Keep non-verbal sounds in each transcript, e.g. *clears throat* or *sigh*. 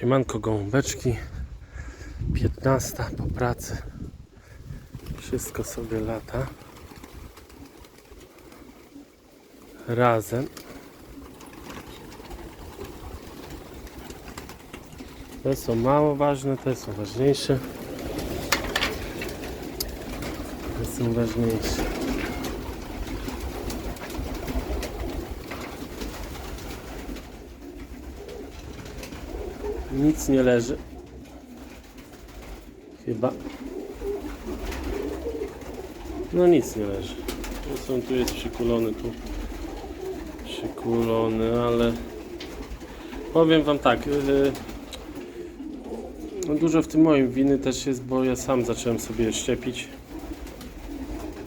Siemanko gołąbeczki. 15 po pracy. Wszystko sobie lata. Razem. Te są mało ważne, te są ważniejsze. Te są ważniejsze. Nic nie leży. Chyba. No nic nie leży. Tu są, tu jest przykulony, tu przykulony, ale powiem wam tak. Yy, no dużo w tym moim winy też jest, bo ja sam zacząłem sobie szczepić.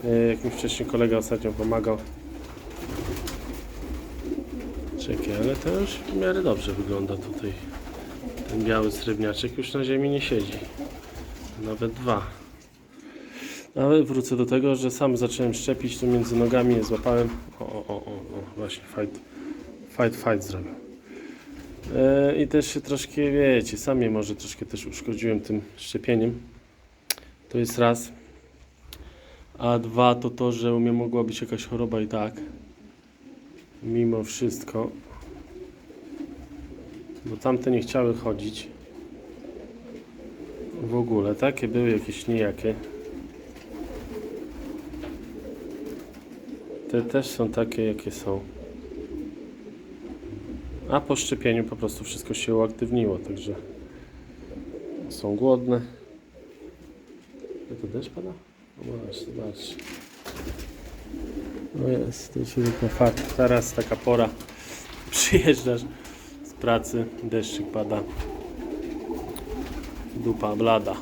Yy, jak mi wcześniej kolega ostatnio pomagał. Czekaj, ale to już w miarę dobrze wygląda tutaj. Biały srebrniaczek już na ziemi nie siedzi. Nawet dwa. Ale wrócę do tego, że sam zacząłem szczepić, tu między nogami je złapałem. O, o, o, o, o właśnie, fight, fight, fight zrobił. E, I też się troszkę, wiecie, sam je może troszkę też uszkodziłem tym szczepieniem. To jest raz. A dwa to to, że u mnie mogła być jakaś choroba i tak. Mimo wszystko. Bo tamte nie chciały chodzić. W ogóle, takie były jakieś nijakie. Te też są takie, jakie są. A po szczepieniu po prostu wszystko się uaktywniło, także są głodne. To deszcz pada? No właśnie, zobacz. No jest, to już tylko fakt. Teraz taka pora. *laughs* Przyjeżdżasz pracy, deszczyk pada. Dupa blada.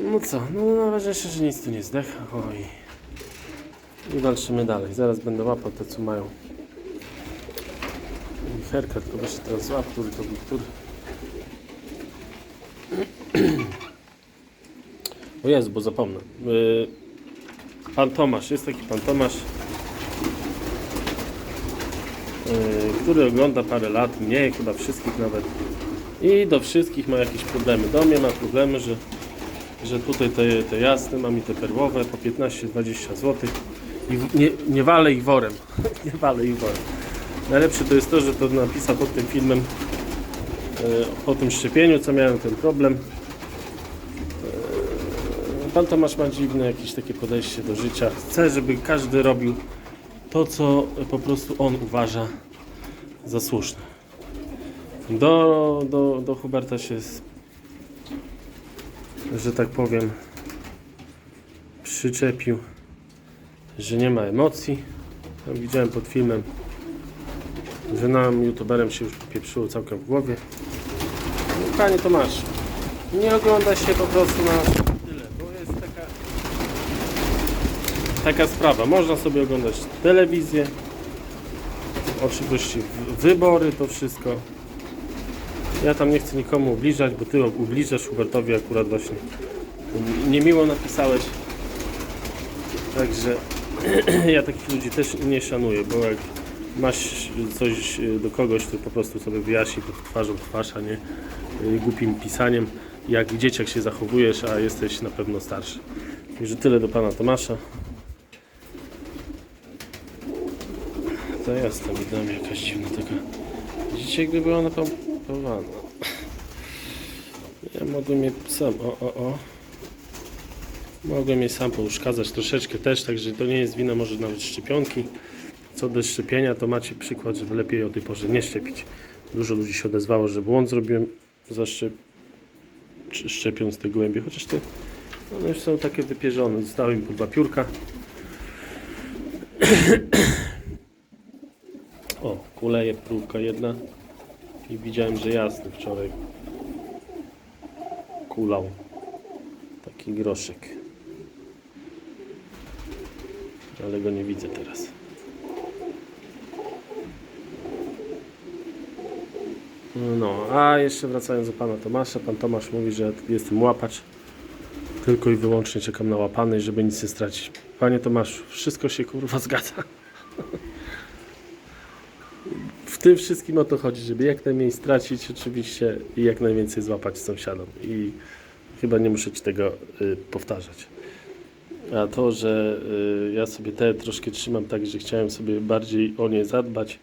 No co, no najważniejsze, że nic tu nie zdech. Oj. I walczymy dalej. Zaraz będę łapał te, co mają. Herka, tylko się teraz złap, który to był który. *clears throat* O Jezu, bo zapomnę. Yy, Pan Tomasz, jest taki pan Tomasz, który ogląda parę lat, mniej, chyba wszystkich nawet. I do wszystkich ma jakieś problemy. Do mnie ma problemy, że, że tutaj te, te jasne, mam i te perłowe po 15-20 zł. I nie, nie walę ich worem. *laughs* nie walę ich worem. Najlepsze to jest to, że to napisał pod tym filmem po tym szczepieniu, co miałem ten problem. Pan Tomasz ma dziwne jakieś takie podejście do życia. Chce, żeby każdy robił to, co po prostu on uważa za słuszne. Do, do, do Huberta się, że tak powiem, przyczepił, że nie ma emocji. Widziałem pod filmem, że nam, youtuberem, się już popieprzyło całkiem w głowie. Panie Tomaszu, nie ogląda się po prostu na tyle, bo jest taka taka sprawa. Można sobie oglądać telewizję, oczywiście wybory, to wszystko. Ja tam nie chcę nikomu ubliżać, bo ty ubliżasz Hubertowi akurat właśnie. Niemiło napisałeś. Także *clears throat* ja takich ludzi też nie szanuję, bo jak masz coś y, do kogoś, to po prostu sobie wyjaśnij pod twarzą twarz, a nie y, głupim pisaniem, jak dzieciak się zachowujesz, a jesteś na pewno starszy. Także tyle do pana Tomasza. To jest tam dam jakaś dziwna taka. Widzicie, jakby była napompowana. Ja mogłem je sam, o, o, o. Mogłem je sam pouszkadzać troszeczkę też, także to nie jest wina może nawet szczepionki. Co do szczepienia, to macie przykład, żeby lepiej o tej porze nie szczepić. Dużo ludzi się odezwało, że błąd zrobiłem zaszczep... szczepiąc te gołębie, chociaż te one już są takie wypierzone. Zostały mi po dwa piórka. *clears throat* Kuleje próbka jedna. I widziałem, że jasny wczoraj kulał. Taki groszek. Ale go nie widzę teraz. No, a jeszcze wracając do pana Tomasza. Pan Tomasz mówi, że jestem łapacz. Tylko i wyłącznie czekam na łapany, żeby nic nie stracić. Panie Tomaszu, wszystko się kurwa zgadza. w tym wszystkim o to chodzi, żeby jak najmniej stracić oczywiście i jak najwięcej złapać sąsiadom. I chyba nie muszę Ci tego y, powtarzać. A to, że y, ja sobie te troszkę trzymam tak, że chciałem sobie bardziej o nie zadbać,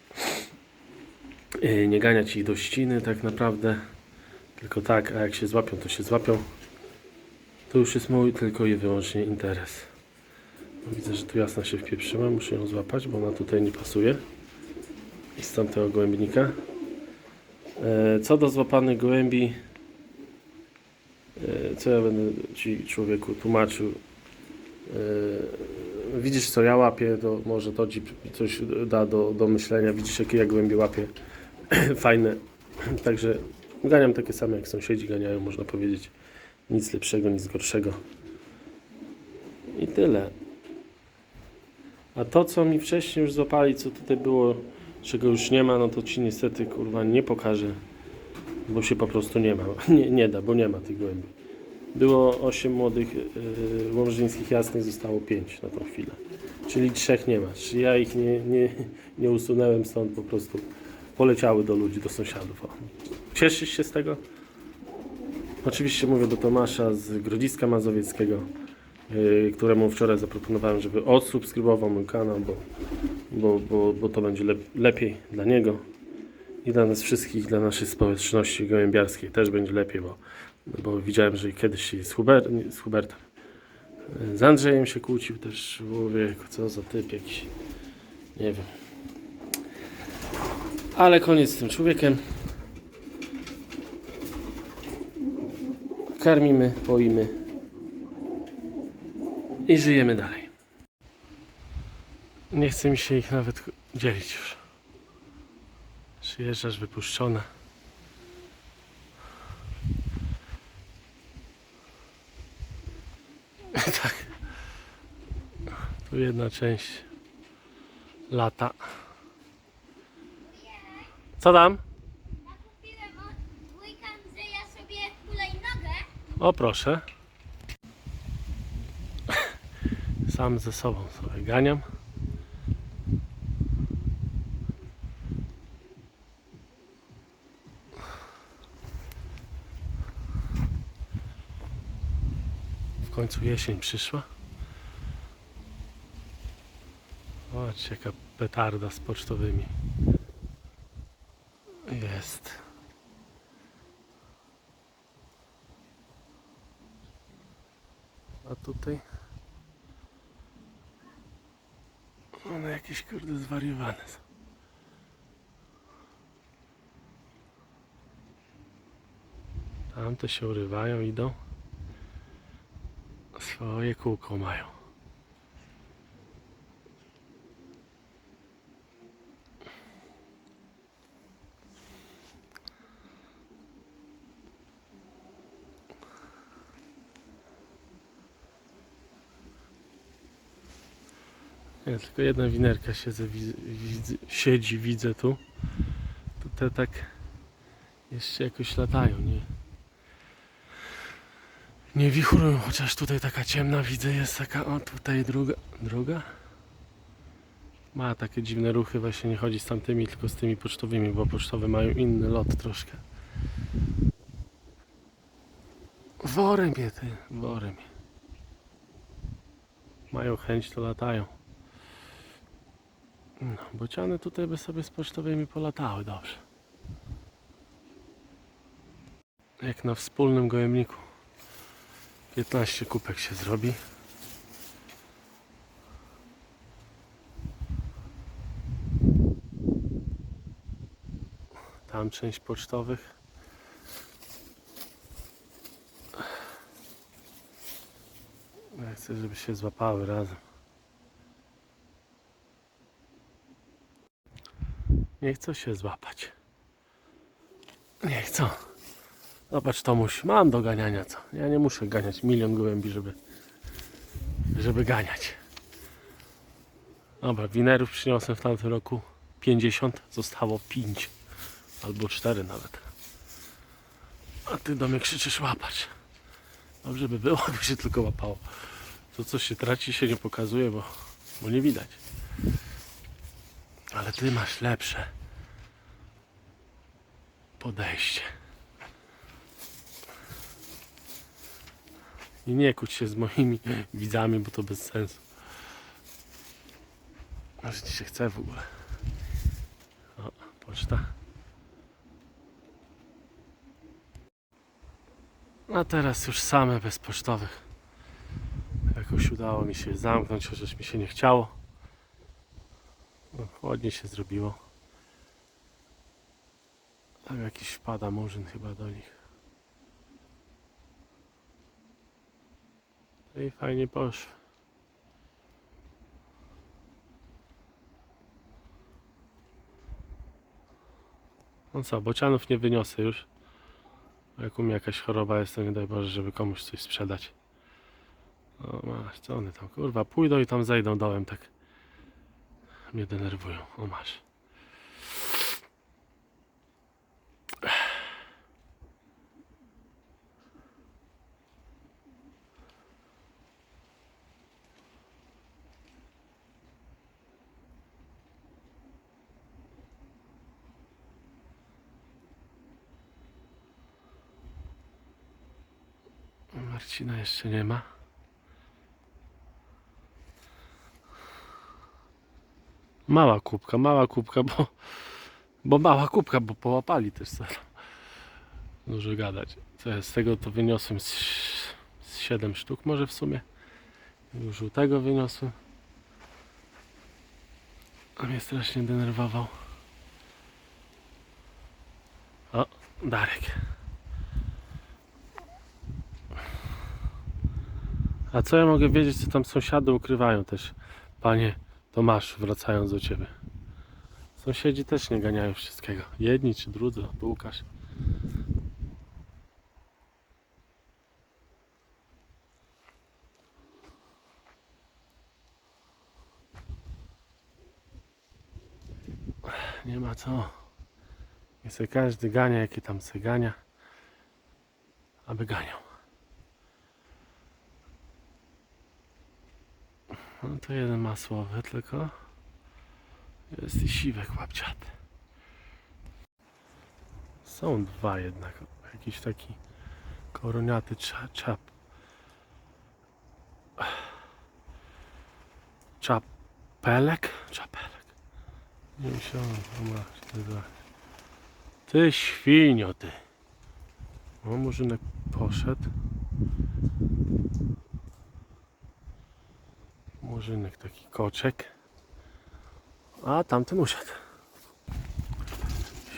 y, nie ganiać ich do ściny tak naprawdę, tylko tak, a jak się złapią, to się złapią. To już jest mój tylko i wyłącznie interes. Widzę, że tu jasna się wpieprzyła, muszę ją złapać, bo ona tutaj nie pasuje. I z tamtego gołębnika. E, Co do złapanych gołębi, e, co ja będę Ci człowieku tłumaczył? E, Widzisz co ja łapię, to może to Ci coś da do, do myślenia. Widzisz jakie ja gołębie łapię. *clears throat* Fajne. Także ganiam takie same jak sąsiedzi ganiają, można powiedzieć. Nic lepszego, nic gorszego. I tyle. A to, co mi wcześniej już złapali, co tutaj było, czego już nie ma, no to ci niestety kurwa nie pokażę, bo się po prostu nie ma. *laughs* Nie, nie da, bo nie ma tych gołębi. Było 8 młodych yy, łomżyńskich jasnych, zostało 5 na tą chwilę. Czyli trzech nie ma. Czy ja ich nie, nie, nie usunąłem stąd, po prostu poleciały do ludzi, do sąsiadów. O. Cieszysz się z tego? Oczywiście mówię do Tomasza z Grodziska Mazowieckiego, yy, któremu wczoraj zaproponowałem, żeby odsubskrybował mój kanał, bo, bo, bo, bo to będzie lep, lepiej dla niego i dla nas wszystkich, dla naszej społeczności gołębiarskiej też będzie lepiej, bo, bo widziałem, że kiedyś z, Huber, nie, z Hubertem, z Andrzejem się kłócił też, mówię, co za typ jakiś, nie wiem. Ale koniec z tym człowiekiem. Karmimy, poimy i żyjemy dalej. Nie chce mi się ich nawet dzielić już. Przyjeżdżasz wypuszczone. *laughs* tak. Tu jedna część lata. Co tam? O proszę. *laughs* Sam ze sobą sobie ganiam. Końcu jesień przyszła. Zobacz jaka petarda z pocztowymi. Jest. A tutaj one jakieś kurde zwariowane są. Tamte się urywają, idą. Swoje kółko mają. Nie, tylko jedna winerka siedzę, widzę, siedzi, widzę tu. To te tak jeszcze jakoś latają, nie? Nie wichrują, chociaż tutaj taka ciemna widzę, jest taka, o tutaj druga, druga? Ma takie dziwne ruchy, właśnie nie chodzi z tamtymi, tylko z tymi pocztowymi, bo pocztowe mają inny lot troszkę. Worem je ty, worem. Mają chęć, to latają. No, bociany tutaj by sobie z pocztowymi polatały dobrze. Jak na wspólnym gołębniku. 15 kupek się zrobi. Tam część pocztowych. Ja chcę, żeby się złapały razem. Nie chcą się złapać. Nie chcą. Zobacz Tomuś, mam do ganiania co? Ja nie muszę ganiać milion gołębi, żeby żeby ganiać. Dobra, winerów przyniosłem w tamtym roku 50, zostało 5 albo 4 nawet. A ty do mnie krzyczysz łapać. Dobrze by było, *laughs* by się tylko łapało. To co się traci się nie pokazuje, bo, bo nie widać. Ale ty masz lepsze. podejście. I nie kłóć się z moimi *laughs* widzami, bo to bez sensu. Aż ci się chce w ogóle. O, poczta. A teraz już same bezpocztowych. Jakoś udało mi się zamknąć, chociaż mi się nie chciało. No, chłodnie się zrobiło. Tam jakiś wpada murzyn chyba do nich. I fajnie poszło. No co, bocianów nie wyniosę już. Jak u mnie jakaś choroba jest, to nie daj Boże, żeby komuś coś sprzedać. O masz, co one tam, kurwa, pójdą i tam zejdą dołem, tak mnie denerwują. O masz. Marcina jeszcze nie ma. Mała kubka, mała kubka, bo, bo mała kubka, bo połapali też tam. Dużo gadać. Ja z tego to wyniosłem z, z 7 sztuk może w sumie. Już żółtego wyniosłem. A mnie strasznie denerwował. O, Darek. A co ja mogę wiedzieć, co tam sąsiady ukrywają też? Panie Tomasz, wracając do ciebie. Sąsiedzi też nie ganiają wszystkiego. Jedni czy drudzy, bo Łukasz. Nie ma co. Nie se każdy gania, jakie tam se gania. Aby ganiał. No to jeden masłowy tylko. Jest i siwek łapciaty. Są dwa jednak. Jakiś taki koroniaty cza- czap. Czapelek? Czapelek. Nie musiałem. Ty świnio ty. O, murzynek poszedł. Murzynek taki koczek. A tamten usiadł.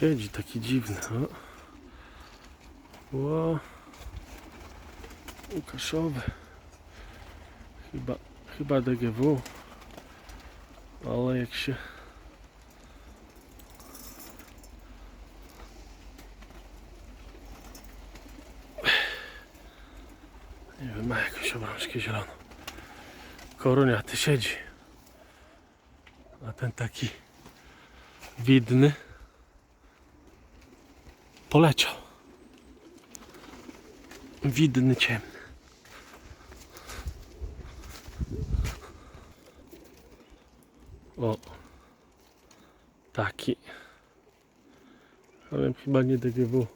Siedzi taki dziwny. O. Ło. Łukaszowy. Chyba, chyba DGW. Ale jak się... Nie wiem, ma jakąś obrączkę zieloną. Koroniaty siedzi. A ten taki widny poleciał. Widny ciemny. O. Taki. Ale chyba nie DGW.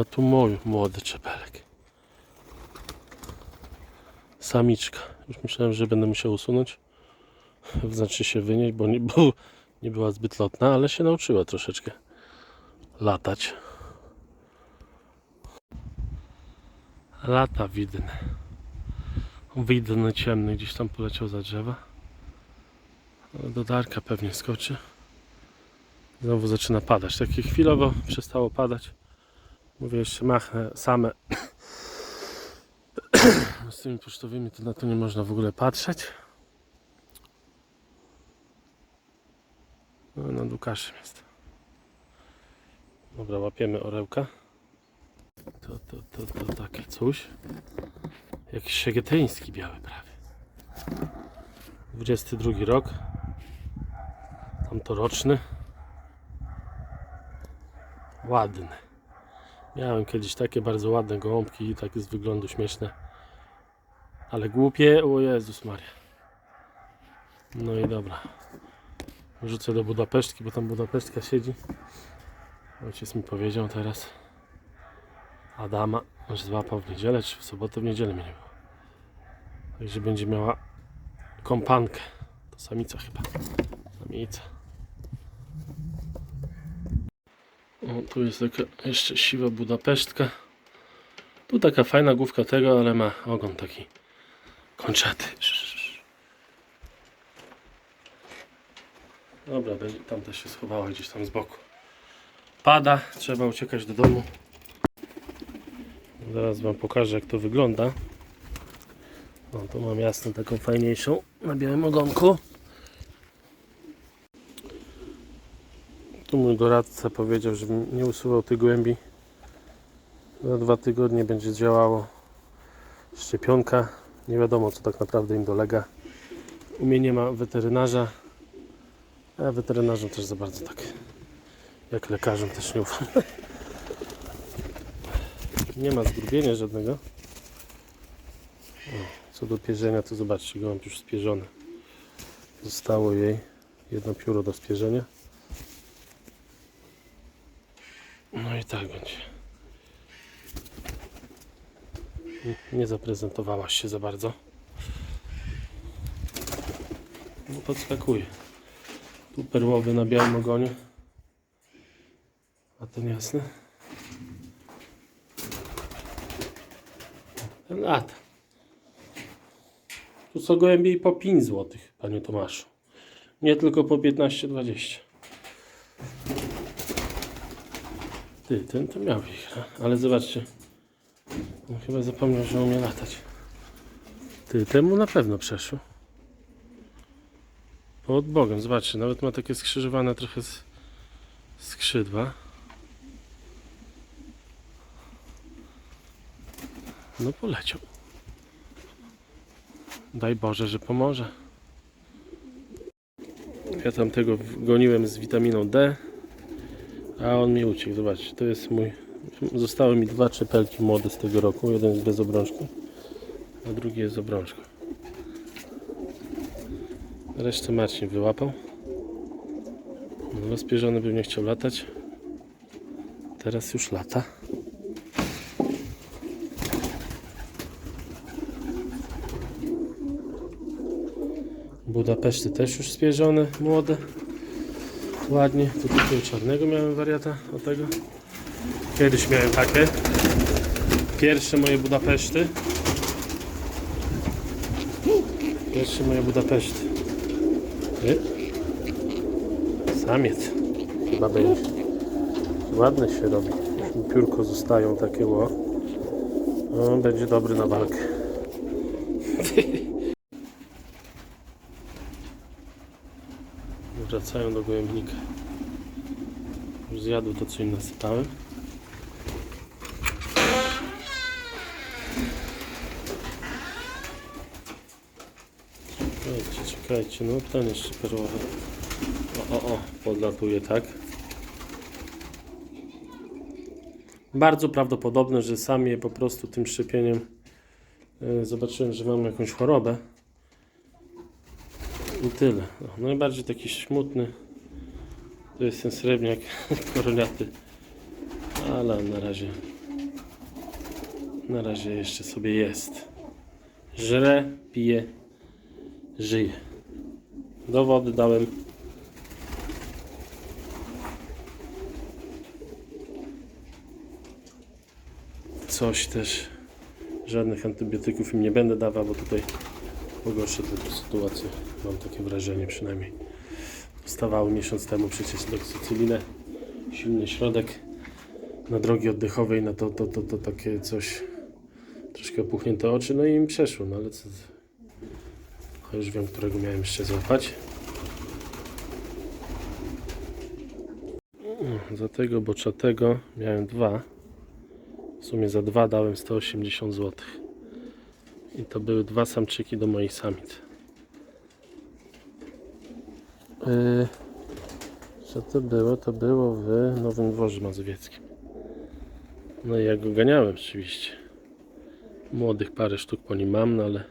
A tu mój młody czepelek. Samiczka. Już myślałem, że będę musiał usunąć. *laughs* Znaczy się wynieść, bo nie, bo nie była zbyt lotna, ale się nauczyła troszeczkę latać. Lata widny. Widny ciemny gdzieś tam poleciał za drzewa. Do Darka pewnie skoczy. Znowu zaczyna padać. Takie chwilowo przestało padać. Mówię jeszcze machnę same. Z tymi pocztowymi to na to nie można w ogóle patrzeć. No, nad Łukaszem jest. Dobra, łapiemy orełka. To, to, to, to takie coś. Jakiś szegietyński biały prawie. 22 rok. Tamtoroczny. Ładny. Miałem kiedyś takie bardzo ładne gołąbki i takie z wyglądu śmieszne. Ale głupie, o Jezus Maria. No i dobra. Wrzucę do Budapesztki, bo tam Budapesztka siedzi. Ojciec mi powiedział teraz. Adama, że złapał w niedzielę, czy w sobotę, w niedzielę mnie nie było. Także będzie miała kompankę. To samica chyba. Samica. O, tu jest taka jeszcze siwa Budapesztka. Tu taka fajna główka tego, ale ma ogon taki kończaty. Dobra, tam też się schowała gdzieś tam z boku. Pada, trzeba uciekać do domu. Zaraz Wam pokażę jak to wygląda. O, tu mam jasną taką fajniejszą na białym ogonku. Tu mój doradca powiedział, żebym nie usuwał tych głębi. Za dwa tygodnie będzie działało szczepionka. Nie wiadomo co tak naprawdę im dolega. U mnie nie ma weterynarza. A weterynarzom też za bardzo tak. Jak lekarzom też nie ufam. *laughs* Nie ma zgrubienia żadnego. Co do pierzenia, to zobaczcie, gołąb już spierzony. Zostało jej jedno pióro do spierzenia. No i tak będzie. Nie zaprezentowałaś się za bardzo. No podskakuje. Tu perłowy na białym ogonie. A ten jasny. Ten lata. Tu co gołębiej po 5 zł, panie Tomaszu. Nie tylko po 15-20. Ty, ten to miał ich, ale zobaczcie. On chyba zapomniał, że umie latać. Ty, temu na pewno przeszło. Pod Bogiem, zobaczcie, nawet ma takie skrzyżowane trochę skrzydła. No poleciał. Daj Boże, że pomoże. Ja tam tego goniłem z witaminą D, a on mi uciekł. Zobaczcie, to jest mój. Zostały mi dwa czepelki młode z tego roku. Jeden jest bez obrączki, a drugi jest z obrączką. Resztę Marcin wyłapał. Rozpierzony by nie chciał latać. Teraz już lata. Budapeszty też już spierzone, młode. Ładnie. Tu takiego czarnego miałem wariata od tego. Kiedyś miałem takie. Pierwsze moje Budapeszty. Pierwsze moje Budapeszty. Ty? Samiec. Chyba będzie. Ładne się robi. Piórko zostają takie ło. On będzie dobry na walkę. Wracają do gołębnika. Już zjadł to, co im nasypałem. Czekajcie, czekajcie, no ten jeszcze perłowy. O, o, o, podlatuje tak. Bardzo prawdopodobne, że sam je po prostu tym szczepieniem e, zobaczyłem, że mam jakąś chorobę. I tyle. No, najbardziej taki smutny to jest ten srebrniak *laughs* koroniaty. Ale na razie na razie jeszcze sobie jest. Żre, pije, żyje. Do wody dałem. Coś też. Żadnych antybiotyków im nie będę dawał, bo tutaj pogorszę tę sytuację. Mam takie wrażenie przynajmniej. Dostawały miesiąc temu przecież doksycylinę, silny środek na drogi oddechowej, na to, to, to, to takie coś, troszkę opuchnięte oczy, no i im przeszło, no ale co, a już wiem, którego miałem jeszcze złapać. Mm, Za tego boczatego miałem dwa. W sumie za dwa dałem 180 zł. I to były dwa samczyki do moich samic. Yy, co to było? To było w Nowym Dworze Mazowieckim. No i ja go ganiałem oczywiście. Młodych parę sztuk po nim mam, no ale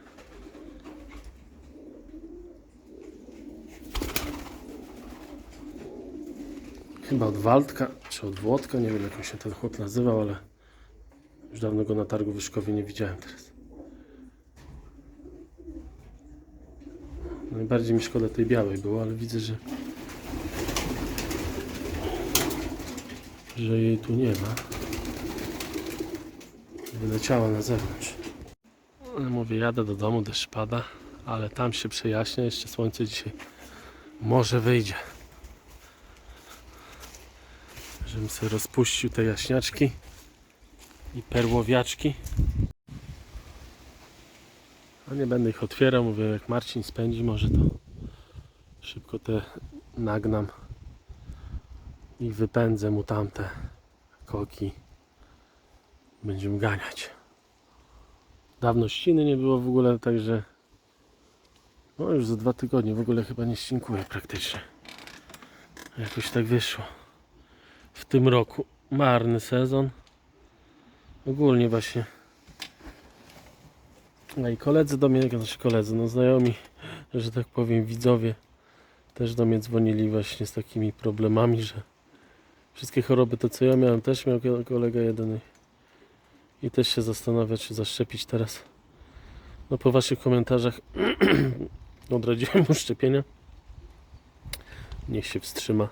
chyba od Waldka, czy od Włodka, nie wiem jak się ten chłop nazywał, ale już dawno go na targu Wyszkowie nie widziałem teraz. Najbardziej mi szkoda tej białej było, ale widzę, że że jej tu nie ma. Wyleciała na zewnątrz. Mówię, jadę do domu, deszcz pada, ale tam się przejaśnia, jeszcze słońce dzisiaj może wyjdzie. Żebym sobie rozpuścił te jaśniaczki i perłowiaczki. A nie będę ich otwierał, mówię, jak Marcin spędzi, może to szybko te nagnam i wypędzę mu tamte koki. Będziemy ganiać. Dawno ściny nie było w ogóle, także no już za dwa tygodnie w ogóle chyba nie ścinkuje praktycznie. Jakoś tak wyszło. W tym roku marny sezon. Ogólnie właśnie. No i koledzy do mnie, znaczy koledzy, no znajomi, że tak powiem widzowie też do mnie dzwonili właśnie z takimi problemami, że wszystkie choroby to co ja miałem też miał ko- kolega jeden i, też się zastanawia czy zaszczepić teraz. No po waszych komentarzach *clears throat* odradziłem mu szczepienia. Niech się wstrzyma.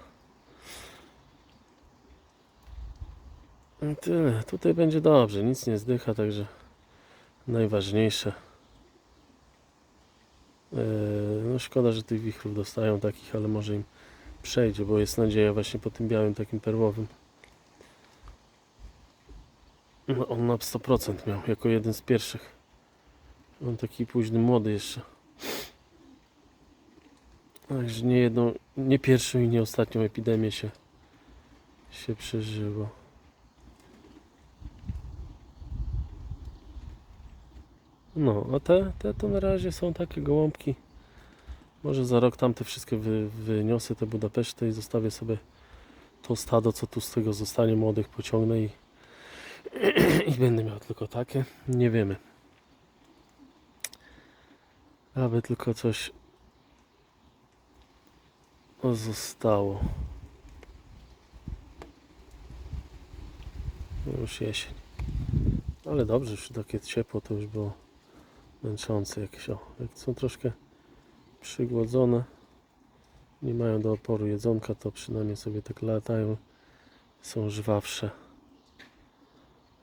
I tyle. Tutaj będzie dobrze, nic nie zdycha, także najważniejsze. Eee, No szkoda, że tych wichrów dostają takich, ale może im przejdzie, bo jest nadzieja właśnie po tym białym takim perłowym. No, on na 100% miał, jako jeden z pierwszych. On taki późny młody jeszcze. Także nie jedną, nie pierwszą i nie ostatnią epidemię się, się przeżyło. No, a te, te to na razie są takie gołąbki. Może za rok tamte wszystkie wy, wyniosę, te Budapeszty i zostawię sobie to stado, co tu z tego zostanie młodych, pociągnę i, *clears throat* i będę miał tylko takie. Nie wiemy. Aby tylko coś zostało. Już jesień. Ale dobrze, już takie ciepło to już było męczące jakieś. O, jak są troszkę przygłodzone, nie mają do oporu jedzonka, to przynajmniej sobie tak latają, są żwawsze.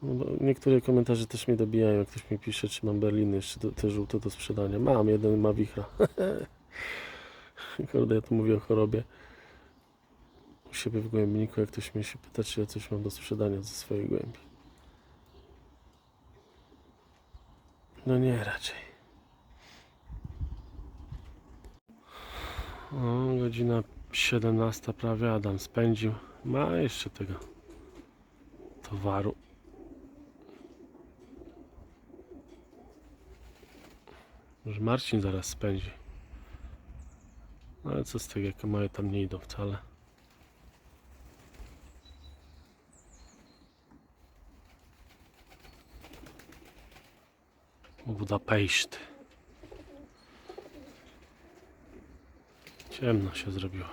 No niektóre komentarze też mnie dobijają, jak ktoś mi pisze, czy mam berliny jeszcze do, te żółte do sprzedania. Mam, jeden ma wichra. *laughs* Kurde, ja tu mówię o chorobie. U siebie w głębniku, jak ktoś mnie się pyta, czy ja coś mam do sprzedania ze swojej głębi. No nie, raczej. O, godzina 17 prawie Adam spędził. Ma jeszcze tego towaru. Może Marcin zaraz spędzi. No Ale co z tego, jak moje tam nie idą wcale. Budapeszt. Ciemno się zrobiło.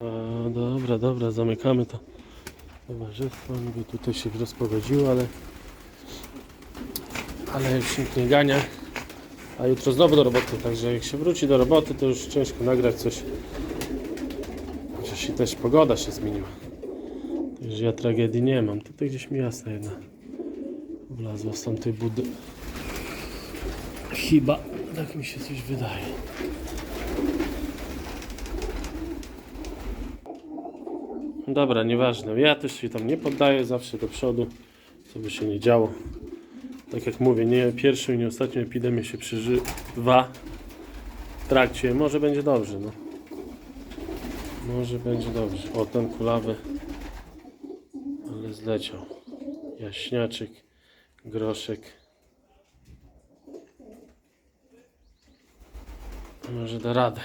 A, dobra, dobra, zamykamy to towarzystwo. Niby tutaj się rozpogodziło, ale ale już nikt nie gania. A jutro znowu do roboty, także jak się wróci do roboty, to już ciężko nagrać coś. Chociaż i też pogoda się zmieniła. Także ja tragedii nie mam. Tutaj gdzieś mi jasna jedna wlazła z tamtej budy. Chyba, tak mi się coś wydaje. Dobra, nieważne. Ja też się tam nie poddaję, zawsze do przodu, co by się nie działo. Tak jak mówię, nie pierwszą i nie ostatnią epidemię się przeżywa w trakcie. Może będzie dobrze, no. Może będzie dobrze. O, ten kulawy, ale zleciał. Jaśniaczek, groszek. Może da radę.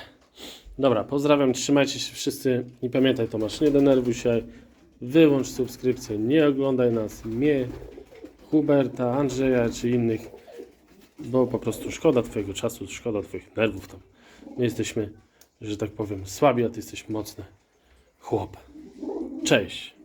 Dobra, pozdrawiam, trzymajcie się wszyscy i pamiętaj Tomasz, nie denerwuj się, wyłącz subskrypcję, nie oglądaj nas, mnie, Huberta, Andrzeja czy innych, bo po prostu szkoda Twojego czasu, szkoda Twoich nerwów tam. My jesteśmy, że tak powiem, słabi, a Ty jesteś mocny. chłop. Cześć.